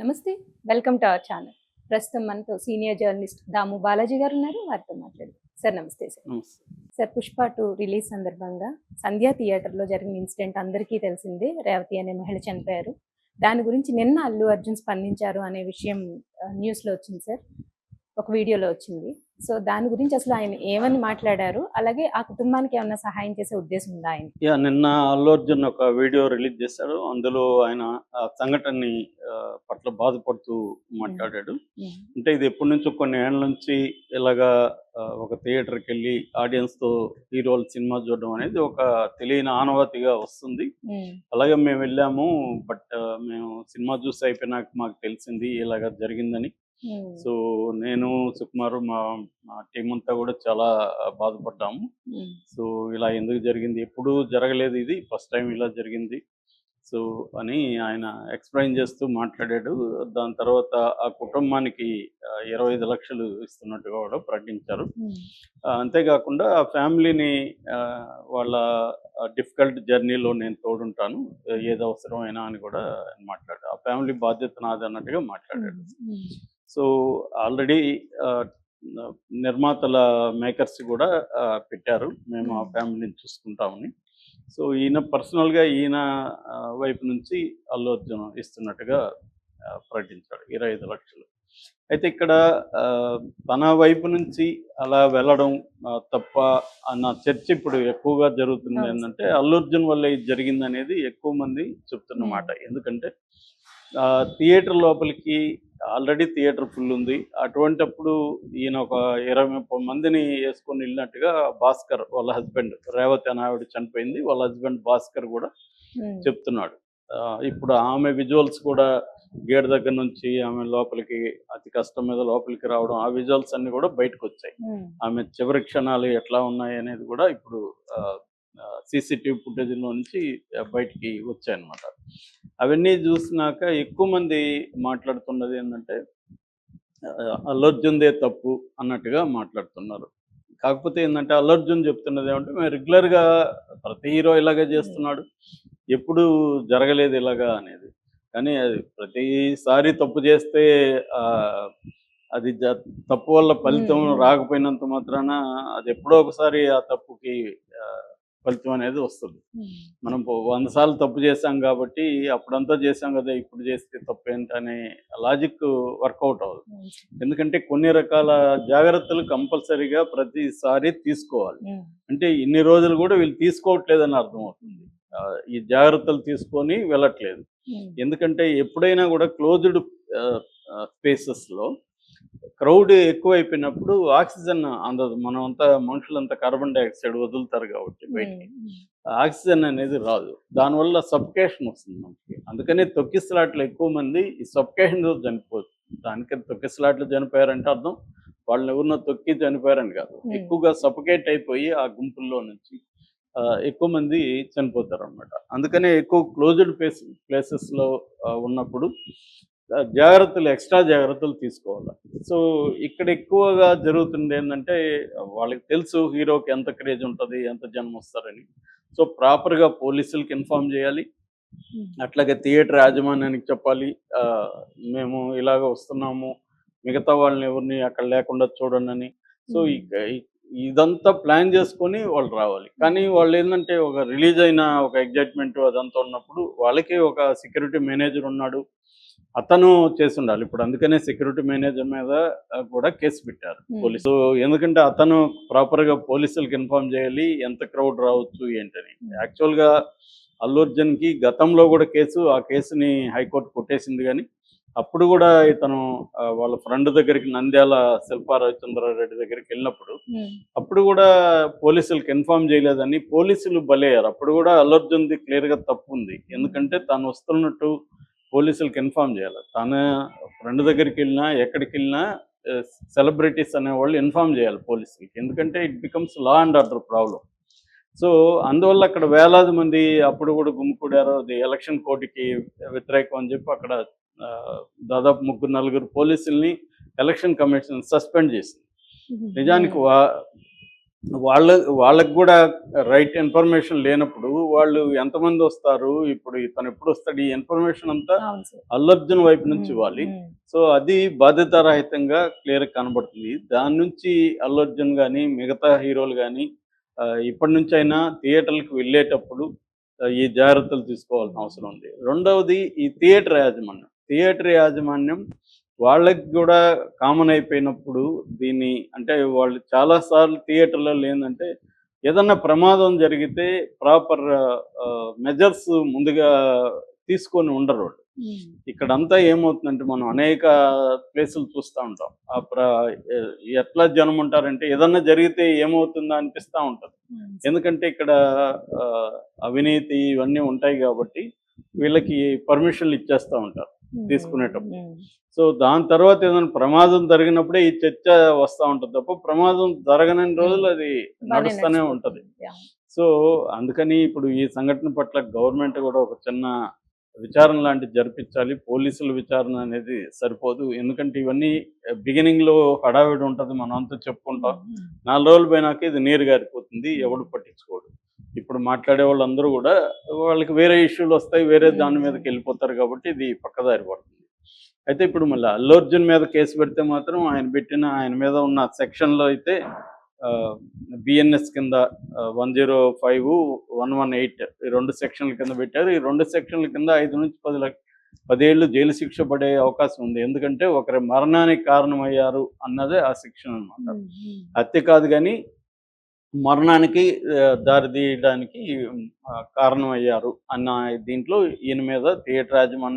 నమస్తే welcome to our channel. ప్రస్తుతం మనతో సీనియర్ జర్నలిస్ట్ దాము బాలాజీ గారు ఉన్నారు వారితో మాట్లాడు సార్ నమస్తే sir. Sir Pushpa two release సందర్భంగా సంధ్యా థియేటర్లో జరిగిన ఇన్సిడెంట్ అందరికీ తెలిసిందే రేవతి అనే మహిళ చనిపోయారు. దాని గురించి నిన్న అల్లు అర్జున్ స్పందించారు అనే విషయం న్యూస్లో వచ్చింది సార్. ఒక వీడియోలో వచ్చింది. సో దాని గురించి అసలు ఆయన ఏమని మాట్లాడారు? అలాగే ఆ కుటుంబానికి ఏమన్నా సహాయం చేసే ఉద్దేశం ఉందా ఆయన యా నిన్న అల్లు అర్జున్ ఒక వీడియో రిలీజ్ చేశాడు. అందులో ఆయన ఆ సంఘటనని పట్ల బాధపడుతూ మాట్లాడాడు. అంటే ఇది ఎప్పటి నుంచో కొన్ని ఏళ్ళ నుంచి ఇలాగా ఒక థియేటర్కి వెళ్ళి audience తో హీరోల సినిమా చూడడం అనేది ఒక తెలియని ఆనవాతిగా వస్తుంది. అలాగే మేము వెళ్ళాము బట్ మేము సినిమా చూసి అయిపోయినాక మాకు తెలిసింది ఇలాగ జరిగిందని. సో నేను సుకుమార్ మా మా టీం అంతా కూడా చాలా బాధపడ్డాము. సో ఇలా ఎందుకు జరిగింది? ఎప్పుడు జరగలేదు ఇది. ఫస్ట్ టైం ఇలా జరిగింది. సో అని ఆయన ఎక్స్ప్లెయిన్ చేస్తూ మాట్లాడాడు. దాని తర్వాత ఆ కుటుంబానికి ఇరవై ఐదు లక్షలు ఇస్తున్నట్టుగా కూడా ప్రకటించారు. అంతేకాకుండా ఆ ఫ్యామిలీని వాళ్ళ డిఫికల్ట్ జర్నీలో నేను తోడుంటాను. ఏది అవసరమైనా అని కూడా మాట్లాడాడు. ఆ ఫ్యామిలీ బాధ్యత నాది అన్నట్టుగా మాట్లాడాడు. సో ఆల్రెడీ నిర్మాతల మేకర్స్ కూడా పెట్టారు మేము ఆ. ఫ్యామిలీని చూసుకుంటామని సో ఈయన పర్సనల్గా ఈయన వైపు నుంచి అల్లు అర్జున్ ఇస్తున్నట్టుగా ప్రకటించాడు ఇరవై ఐదు లక్షలు అయితే ఇక్కడ తన వైపు నుంచి అలా వెళ్ళడం తప్ప అన్న చర్చ ఇప్పుడు ఎక్కువగా జరుగుతుంది. ఏంటంటే అల్లు అర్జున్ వల్ల ఇది జరిగింది అనేది ఎక్కువ మంది చెప్తున్న Hmm. మాట ఎందుకంటే థియేటర్ లోపలికి ఆల్రెడీ థియేటర్ ఫుల్ ఉంది. అటువంటప్పుడు ఈయన ఒక ఇరవై ముప్పై మందిని వేసుకొని వెళ్ళినట్టుగా భాస్కర్ వాళ్ళ హస్బెండ్ రేవతి అనే ఆవిడ చనిపోయింది. వాళ్ళ హస్బెండ్ భాస్కర్ కూడా చెప్తున్నాడు. ఇప్పుడు ఆమె విజువల్స్ కూడా గేట్ దగ్గర నుంచి ఆమె లోపలికి అతి కష్టం మీద లోపలికి రావడం ఆ విజువల్స్ అన్ని కూడా బయటకు వచ్చాయి. ఆమె చివరి క్షణాలు ఎట్లా ఉన్నాయి అనేది కూడా ఇప్పుడు సీసీటీవీ ఫుటేజ్లో నుంచి బయటికి వచ్చాయన్నమాట. అవన్నీ చూసినాక ఎక్కువ మంది మాట్లాడుతున్నది ఏంటంటే ఆ, అల్లు అర్జున్దే తప్పు అన్నట్టుగా మాట్లాడుతున్నారు కాకపోతే ఏంటంటే అల్లు అర్జున్ చెప్తున్నది ఏమంటే మేము రెగ్యులర్గా ప్రతి హీరో ఇలాగే చేస్తున్నాడు ఎప్పుడు జరగలేదు ఇలాగా అనేది కానీ అది ప్రతిసారి తప్పు చేస్తే అది జ- తప్పు వల్ల ఫలితం. రాకపోయినంత మాత్రాన అది ఎప్పుడో ఒకసారి ఆ తప్పుకి ఫలితం అనేది వస్తుంది. మనం వంద సార్లు తప్పు చేశాం కాబట్టి అప్పుడంతా చేశాం కదా ఇప్పుడు చేస్తే తప్పు ఏంటనే లాజిక్ వర్కౌట్ అవ్వదు. ఎందుకంటే కొన్ని రకాల జాగ్రత్తలు కంపల్సరీగా ప్రతిసారి తీసుకోవాలి. అంటే ఇన్ని రోజులు కూడా వీళ్ళు తీసుకోవట్లేదని అర్థమవుతుంది. ఈ జాగ్రత్తలు తీసుకొని వెళ్ళట్లేదు. ఎందుకంటే ఎప్పుడైనా కూడా క్లోజ్డ్ స్పేసెస్లో క్రౌడ్ ఎక్కువైపోయినప్పుడు ఆక్సిజన్ అందదు. మనం అంతా మనుషులంతా కార్బన్ డైఆక్సైడ్ వదులుతారు కాబట్టి బయటికి. ఆక్సిజన్ అనేది రాదు. దానివల్ల సబ్కేషన్ వస్తుంది మనకి అందుకనే తొక్కిసలాట్లు ఎక్కువ మంది ఈ సబ్కేషన్తో చనిపోతుంది దానికి తొక్కిసలాట్లు చనిపోయారంటే అర్థం. వాళ్ళని ఎవరినో తొక్కి చనిపోయారని కాదు. ఎక్కువగా సఫకేట్ అయిపోయి ఆ గుంపుల్లో నుంచి ఎక్కువ మంది చనిపోతారు అనమాట అందుకనే ఎక్కువ క్లోజ్డ్ ప్లేస్ ప్లేసెస్లో ఉన్నప్పుడు జాగ్రత్తలు ఎక్స్ట్రా జాగ్రత్తలు తీసుకోవాలి. సో ఇక్కడ ఎక్కువగా జరుగుతుంది ఏంటంటే వాళ్ళకి తెలుసు హీరోకి ఎంత క్రేజ్ ఉంటుంది ఎంత జనం వస్తారని. సో ప్రాపర్గా పోలీసులకి ఇన్ఫామ్ చేయాలి. ఉమ్, అట్లాగే థియేటర్ యాజమాన్యానికి చెప్పాలి. మేము ఇలాగ వస్తున్నాము మిగతా వాళ్ళని ఎవరిని అక్కడ లేకుండా చూడండి అని సో ఇ- ఇదంతా ప్లాన్ చేసుకొని వాళ్ళు రావాలి. కానీ వాళ్ళు ఏంటంటే ఒక రిలీజ్ అయిన ఒక ఎగ్జైట్మెంట్ అదంతా ఉన్నప్పుడు వాళ్ళకి ఒక సెక్యూరిటీ మేనేజర్ ఉన్నాడు. అతను చేసి ఉండాలి ఇప్పుడు అందుకనే సెక్యూరిటీ మేనేజర్ మీద కూడా కేసు పెట్టారు. పోలీసు. ఎందుకంటే అతను ప్రాపర్గా పోలీసులకు ఇన్ఫార్మ్ చేయాలి ఎంత క్రౌడ్ రావచ్చు ఏంటని. యాక్చువల్గా అల్లు అర్జున్కి గతంలో కూడా కేసు ఆ కేసుని హైకోర్టు కొట్టేసింది కానీ అప్పుడు కూడా ఇతను వాళ్ళ ఫ్రెండ్ దగ్గరికి నంద్యాల శిల్పా రవిచంద్రారెడ్డి దగ్గరికి వెళ్ళినప్పుడు అప్పుడు కూడా పోలీసులకు ఇన్ఫార్మ్ చేయలేదని పోలీసులు బలయ్యారు. అప్పుడు కూడా అల్లు అర్జున్ది క్లియర్గా తప్పు ఉంది. ఎందుకంటే తాను వస్తున్నట్టు పోలీసులకు ఇన్ఫార్మ్ చేయాలి. తన ఫ్రెండ్ దగ్గరికి వెళ్ళినా ఎక్కడికి వెళ్ళినా సెలబ్రిటీస్ అనేవాళ్ళు ఇన్ఫార్మ్ చేయాలి పోలీసులకి. ఎందుకంటే it becomes law and order problem so అందువల్ల అక్కడ వేలాది మంది అప్పుడు కూడా గుమ్ముకూడారు అది ఎలక్షన్ కోర్టుకి వ్యతిరేకం అని చెప్పి అక్కడ దాదాపు ముగ్గురు నలుగురు పోలీసుల్ని ఎలక్షన్ కమిషన్ సస్పెండ్ చేసింది. నిజానికి వా వాళ్ళ వాళ్ళకి కూడా రైట్ ఇన్ఫర్మేషన్ లేనప్పుడు వాళ్ళు ఎంతమంది వస్తారు? ఇప్పుడు ఇతను ఎప్పుడు వస్తాడు? ఈ ఇన్ఫర్మేషన్ అంతా అల్లర్జున్ వైపు నుంచి ఇవ్వాలి సో అది బాధ్యతారహితంగా క్లియర్ కనబడుతుంది. దాని నుంచి అల్లు అర్జున్ కానీ మిగతా హీరోలు కానీ ఇప్పటి నుంచి అయినా థియేటర్లకు వెళ్ళేటప్పుడు ఈ జాగ్రత్తలు తీసుకోవాల్సిన అవసరం ఉంది. రెండవది ఈ థియేటర్ యాజమాన్యం. థియేటర్ యాజమాన్యం వాళ్ళకి కూడా కామన్ అయిపోయినప్పుడు దీన్ని అంటే వాళ్ళు చాలా సార్లు థియేటర్లలో ఏంటంటే ఏదన్నా ప్రమాదం జరిగితే ప్రాపర్ మెజర్స్ ముందుగా తీసుకొని ఉండరు వాళ్ళు. ఇక్కడంతా ఏమవుతుందంటే మనం అనేక ప్లేసులు చూస్తూ ఉంటాం. ఆ ఎట్లా జనం ఉంటారంటే ఏదన్నా జరిగితే ఏమవుతుందో అనిపిస్తూ ఉంటుంది. ఎందుకంటే ఇక్కడ అవినీతి ఇవన్నీ ఉంటాయి కాబట్టి వీళ్ళకి పర్మిషన్లు ఇచ్చేస్తూ ఉంటారు. తీసుకునేటప్పుడు. సో దాని తర్వాత ఏదైనా ప్రమాదం జరిగినప్పుడే ఈ చర్చ వస్తూ ఉంటుంది తప్ప ప్రమాదం జరగని రోజులు అది నడుస్తూనే. ఉంటుంది. సో అందుకని ఇప్పుడు ఈ సంఘటన పట్ల గవర్నమెంట్ కూడా ఒక చిన్న విచారణ లాంటిది జరిపించాలి. పోలీసుల విచారణ అనేది సరిపోదు. ఎందుకంటే ఇవన్నీ బిగినింగ్లో హడావిడి ఉంటుంది. మనం అంతా చెప్పుకుంటాం. నాలుగు రోజులు పోయినాక ఇది నీరు గారిపోతుంది. ఎవడు పట్టించుకోడు. ఇప్పుడు మాట్లాడే వాళ్ళందరూ కూడా వాళ్ళకి వేరే ఇష్యూలు వస్తాయి వేరే దాని మీదకి వెళ్ళిపోతారు కాబట్టి ఇది పక్కదారి పడుతుంది. అయితే ఇప్పుడు మళ్ళీ అల్లు అర్జున్ మీద కేసు పెడితే మాత్రం ఆయన పెట్టిన ఆయన మీద ఉన్న సెక్షన్లో అయితే బిఎన్ఎస్ కింద one zero five one one eight ఈ రెండు సెక్షన్ల కింద పెట్టారు. ఈ రెండు సెక్షన్ల కింద ఐదు నుంచి పది లక్ష పదేళ్ళు జైలు శిక్ష పడే అవకాశం ఉంది. ఎందుకంటే ఒకరి మరణానికి కారణమయ్యారు అన్నదే ఆ శిక్షణ అన్నమాట. ఉమ్, ఉమ్. హత్య కాదు కానీ మరణానికి దారితీయడానికి దారి తీయడానికి కారణమయ్యారు అన్న దీంట్లో ఈయన మీద థియేటర్ యాజమాన్యం